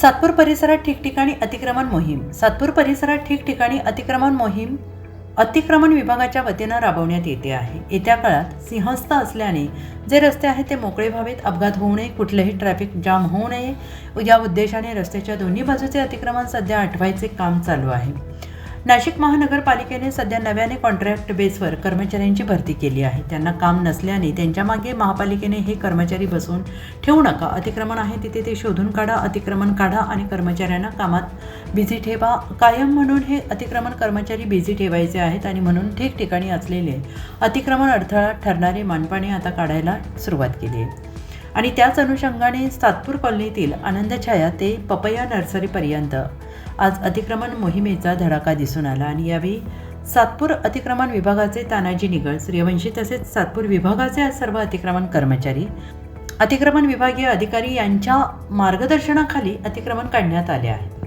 सातपूर परिसरात ठिकठिकाणी अतिक्रमण मोहीम. सातपूर परिसरात ठिकठिकाणी अतिक्रमण मोहीम अतिक्रमण विभागाच्या वतीनं राबवण्यात येते आहे. येत्या काळात सिंहस्थ असल्याने जे रस्ते आहेत ते मोकळे व्हावेत अपघात होऊ नये कुठलेही ट्रॅफिक जाम होऊ नये. या उद्देशाने रस्त्याच्या दोन्ही बाजूचे अतिक्रमण सध्या आठवायचे काम चालू आहे. नाशिक महानगरपालिकेने सध्या नव्याने कॉन्ट्रॅक्ट बेसवर कर्मचाऱ्यांची भरती केली आहे. त्यांना काम नसल्याने त्यांच्या मागे महापालिकेने हे कर्मचारी बसवून ठेवू नका. अतिक्रमण आहे तिथे ते शोधून काढा अतिक्रमण काढा आणि कर्मचाऱ्यांना कामात बिझी ठेवा. कायम म्हणून हे अतिक्रमण कर्मचारी बिझी ठेवायचे आहेत आणि म्हणून ठिकठिकाणी असलेले अतिक्रमण अडथळा ठरणारे मानपाने आता काढायला सुरुवात केली आहे. आणि त्याच अनुषंगाने सातपूर कॉलनीतील आनंदछाया ते पपया नर्सरीपर्यंत आज अतिक्रमण मोहिमेचा धडाका दिसून आला आणि यावेळी सातपूर अतिक्रमण विभागाचे तानाजी निगळ सूर्यवंशी तसेच सातपूर विभागाचे सर्व अतिक्रमण कर्मचारी अतिक्रमण विभागीय अधिकारी यांच्या मार्गदर्शनाखाली अतिक्रमण काढण्यात आले आहे